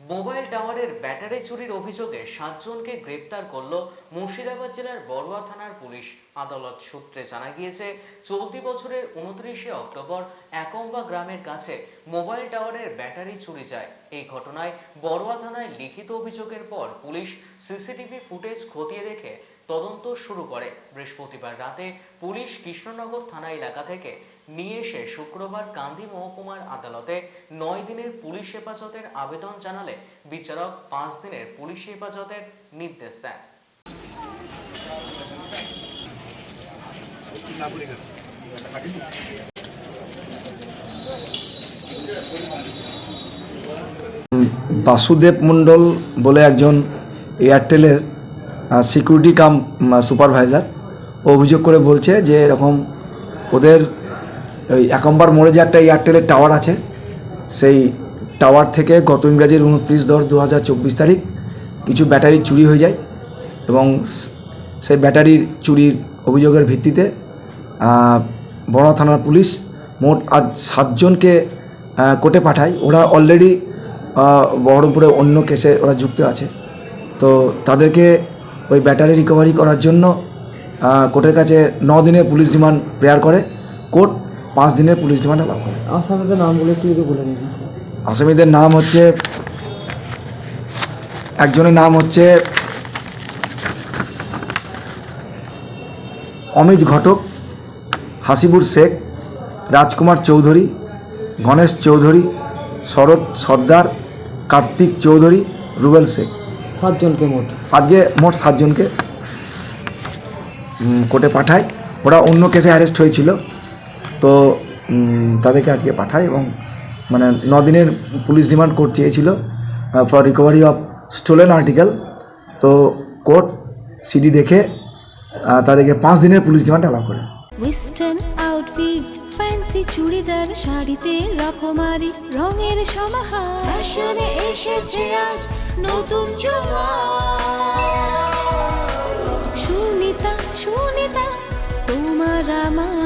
Mobile টাওয়ারের battery চুরির অভিযোগে সাতজনকে গ্রেপ্তার করল মুর্শিদাবাদ জেলার বড়ুয়া থানার পুলিশ। আদালত সূত্রে জানা গিয়েছে, চলতি বছরের উনত্রিশে অক্টোবর একম্বা গ্রামের কাছে মোবাইল টাওয়ারের ব্যাটারি চুরি যায়। এই ঘটনায় বড়ুয়া থানায় লিখিত অভিযোগের পর পুলিশ সিসিটিভি ফুটেজ খতিয়ে দেখে তদন্ত শুরু করে। বৃহস্পতিবার রাতে পুলিশ কৃষ্ণনগর থানা এলাকা থেকে নিয়ে এসে শুক্রবার কান্দি মহকুমার আদালতে নয় দিনের পুলিশ হেফাজতের আবেদন জানালে বিচারক পাঁচ দিনের পুলিশ হেফাজতের নির্দেশ দেন। বাসুদেব মণ্ডল বলে একজন এয়ারটেলের সিকিউরিটি কাম সুপারভাইজার অভিযোগ করে বলছে যে এরকম ওদের ওই একম্বার মোড়ে যে একটা এয়ারটেলের টাওয়ার আছে, সেই টাওয়ার থেকে গত ইংরাজির উনত্রিশ দশ দু হাজার চব্বিশ তারিখ কিছু ব্যাটারি চুরি হয়ে যায় এবং সেই ব্যাটারির চুরির অভিযোগের ভিত্তিতে বড় থানার পুলিশ মোট আজ সাতজনকে কোর্টে পাঠায়। ওরা অলরেডি বহরমপুরে অন্য কেসে ওরা যুক্ত আছে। তো তাদেরকে ওই ব্যাটারি রিকভারি করার জন্য কোর্টের কাছে ন দিনের পুলিশ রিমান্ড প্রেয়ার করে। কোর্ট পাঁচ দিনের পুলিশ রিমান্ড অ্যালাউ করে। আসামিদের নামগুলো একটু যদি বলে দিন। আসামিদের নাম হচ্ছে একজনের নাম হচ্ছে অমিত ঘটক হাসিবুর শেখ রাজকুমার চৌধুরী গণেশ চৌধুরী শরৎ সর্দার কার্তিক চৌধুরী রুবেল শেখ। সাতজনকে মোট। আজকে মোট সাতজনকে কোর্টে পাঠায়। ওরা অন্য কেসে অ্যারেস্ট হয়েছিল। তো তাদেরকে আজকে পাঠায় এবং মানে দিনের পুলিশ রিমান্ড কোর্ট চেয়েছিল for recovery of stolen article তো কোর্ট সিডি দেখে তাদেরকে পাঁচ দিনের পুলিশ রিমান্ড অ্যালাউ করে। ওয়েস্টার্ন আউটফিট ফ্যান্সি চুড়িদার, শাড়িতে রকমারি, রঙের সমাহার। ফ্যাশনে এসেছে আজ নতুন সুনিতা সুনিতা, তোমার আমার